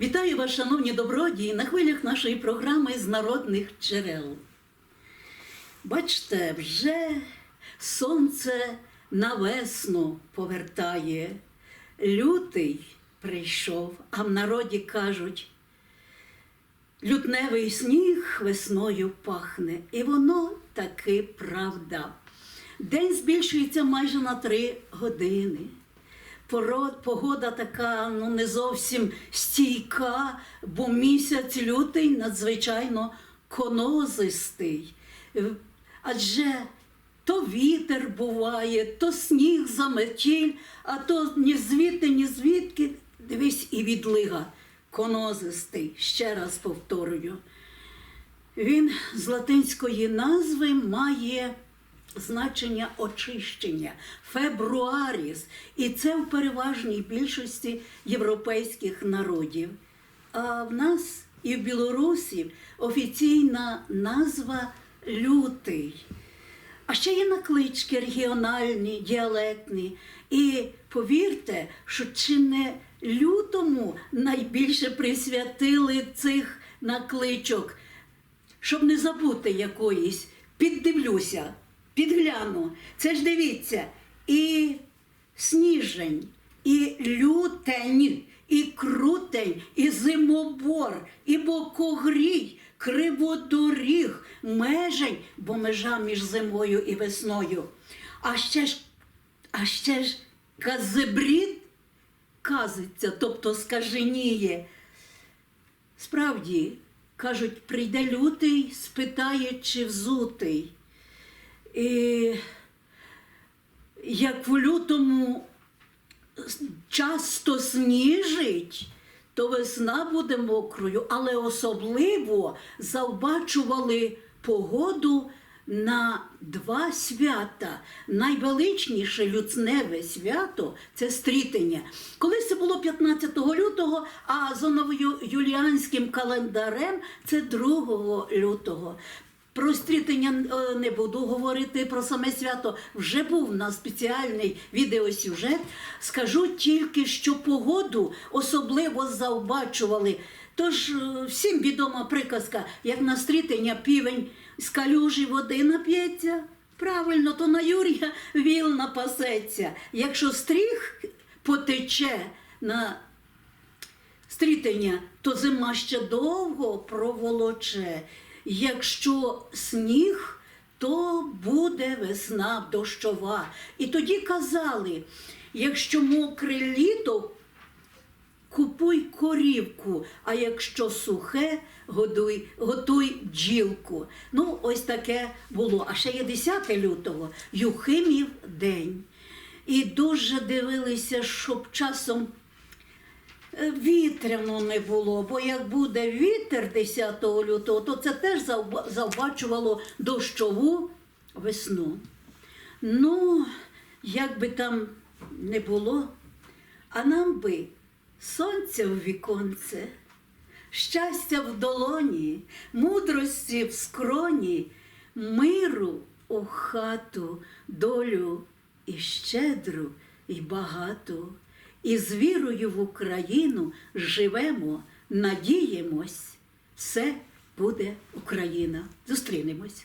Вітаю вас, шановні добродії, на хвилях нашої програми з народних джерел. Бачите, вже сонце на весну повертає. Лютий прийшов, а в народі кажуть, лютневий сніг весною пахне. І воно таки правда. День збільшується майже на три години. Погода така ну, не зовсім стійка, бо місяць лютий надзвичайно конозистий. Е, Адже то вітер буває, то сніг заметіль, а то ні звідти, ні звідки. Дивись, і відлига конозистий. Ще раз повторюю. Він з латинської назви має значення очищення, фебруаріс, і це в переважній більшості європейських народів. А в нас і в Білорусі офіційна назва лютий. А ще є наклички регіональні, діалектні. І повірте, що чи не лютому найбільше присвятили цих накличок, щоб не забути якоїсь, піддивлюся, підгляну. Це ж дивіться, і сніжень, і лютень, і крутень, і зимобор, і бокогрій, криводоріг, межень, бо межа між зимою і весною. А ще ж, а ще ж казебрід казиться, тобто скаженіє. Справді, кажуть, прийде лютий, спитає, чи взутий. І як в лютому часто сніжить, то весна буде мокрою, але особливо завбачували погоду на два свята. Найвеличніше люцневе свято це стрітення. Колись це було 15 лютого, а за новоюліанським календарем це 2 лютого. Про стрітення е, не буду говорити про саме свято. Вже був на спеціальний відеосюжет. Скажу тільки, що погоду особливо завбачували. Тож е, всім відома приказка, як на стрітення півень з калюжі води нап'ється. Правильно, то на Юрія віл напасеться. Якщо стріх потече на стрітення, то зима ще довго проволоче. Якщо сніг, то буде весна дощова. І тоді казали, якщо мокре літо, купуй корівку, а якщо сухе, годуй, готуй бджілку. Ну, ось таке було. А ще є 10 лютого, Юхимів день. І дуже дивилися, щоб часом вітряно не було, бо як буде вітер 10 лютого, то це теж завба- завбачувало дощову весну. Ну, як би там не було, а нам би сонця в віконце, щастя в долоні, мудрості в скроні, миру у хату, долю і щедру, і багату. І з вірою в Україну живемо, надіємось, все буде Україна. Зустрінемось.